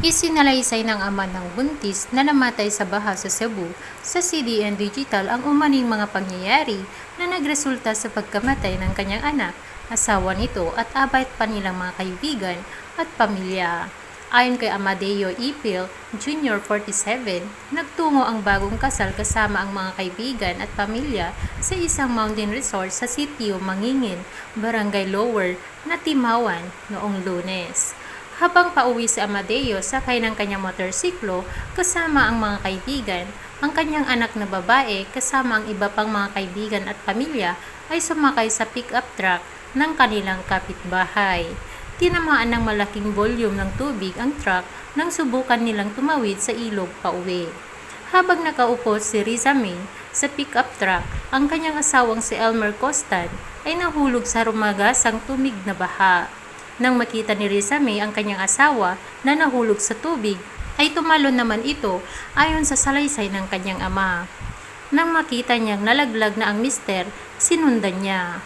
Isinalaysay ng ama ng buntis na namatay sa baha sa Cebu sa CDN Digital ang umaning mga pangyayari na nagresulta sa pagkamatay ng kanyang anak, asawa nito at abay pa nilang mga kaibigan at pamilya. Ayon kay Amadeo Ipil, Jr. 47, nagtungo ang bagong kasal kasama ang mga kaibigan at pamilya sa isang mountain resort sa sitio Mangingin, Barangay Lower, Natimawan noong lunes. Habang pauwi si Amadeo sakay ng kanyang motorsiklo kasama ang mga kaibigan, ang kanyang anak na babae kasama ang iba pang mga kaibigan at pamilya ay sumakay sa pick-up truck ng kanilang kapitbahay. Tinamaan ng malaking volume ng tubig ang truck nang subukan nilang tumawid sa ilog pauwi. Habang nakaupo si Riza May sa pick-up truck, ang kanyang asawang si Elmer Costan ay nahulog sa rumagasang tumig na baha. Nang makita ni Riza May ang kanyang asawa na nahulog sa tubig, ay tumalon naman ito ayon sa salaysay ng kanyang ama. Nang makita niyang nalaglag na ang mister, sinundan niya.